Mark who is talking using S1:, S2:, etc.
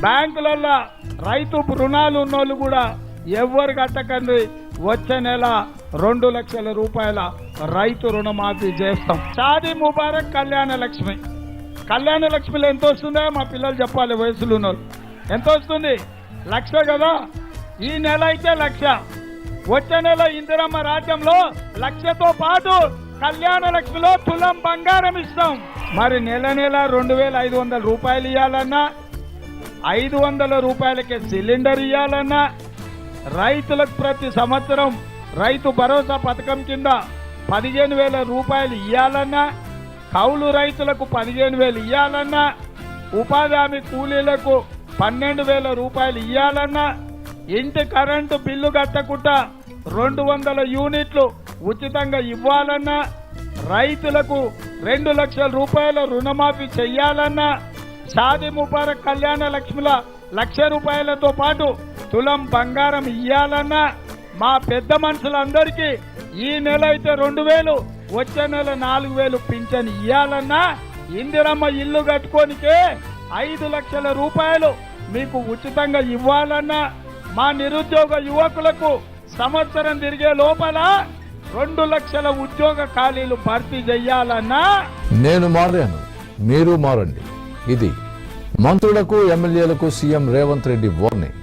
S1: బ్యాంకులలో రైతు రుణాలు ఉన్నోళ్ళు కూడా ఎవ్వరు కట్టకండి వచ్చే నెల రెండు లక్షల రూపాయల రైతు రుణమాఫీ చేస్తాం. షాదీ ముబారక్ కళ్యాణ లక్ష్మి. కళ్యాణ లక్ష్మిలో ఎంత వస్తుందో మా పిల్లలు చెప్పాలి వయసులో ఉన్నోళ్ళు. ఎంత వస్తుంది? లక్ష కదా. ఈ నెల అయితే లక్ష. వచ్చే నెల ఇందిరమ్మ రాజ్యంలో లక్షతో పాటు కళ్యాణ లక్ష్మిలో తులం బంగారం ఇస్తాం. మరి నెల నెల రెండు వేల ఐదు వందల రూపాయలు ఇవ్వాలన్నా ఐదు వందల రూపాయలకి సిలిండర్ ఇవ్వాలన్నా రైతులకు ప్రతి సంవత్సరం రైతు భరోసా పథకం కింద పదిహేను వేల రూపాయలు ఇవ్వాలన్నా కౌలు రైతులకు పదిహేను వేలు ఇవ్వాలన్నా ఉపాధి హామీ కూలీలకు పన్నెండు వేల రూపాయలు ఇవ్వాలన్నా ఇంటి కరెంటు బిల్లు కట్టకుండా రెండు వందల యూనిట్లు ఉచితంగా ఇవ్వాలన్నా రైతులకు రెండు లక్షల రూపాయల రుణమాఫీ చెయ్యాలన్నా షాది ముబారక్ కళ్యాణ లక్ష్మిల లక్ష రూపాయలతో పాటు తులం బంగారం ఇయ్యాలన్నా మా పెద్ద మనుషులందరికీ ఈ నెల అయితే రెండు వేలు వచ్చే నెల నాలుగు వేలు పింఛన్ ఇయ్యాలన్నా ఇందిరమ్మ ఇల్లు కట్టుకోనికే ఐదు లక్షల రూపాయలు మీకు ఉచితంగా ఇవ్వాలన్నా మా నిరుద్యోగ యువకులకు సంవత్సరం తిరిగే లోపల రెండు లక్షల ఉద్యోగ ఖాళీలు భర్తీ చెయ్యాలన్నా
S2: నేను మారాను. మీరు మారండి. ఇది మంత్రులకు ఎమ్మెల్యేలకు సీఎం రేవంత్ రెడ్డి వార్నింగ్.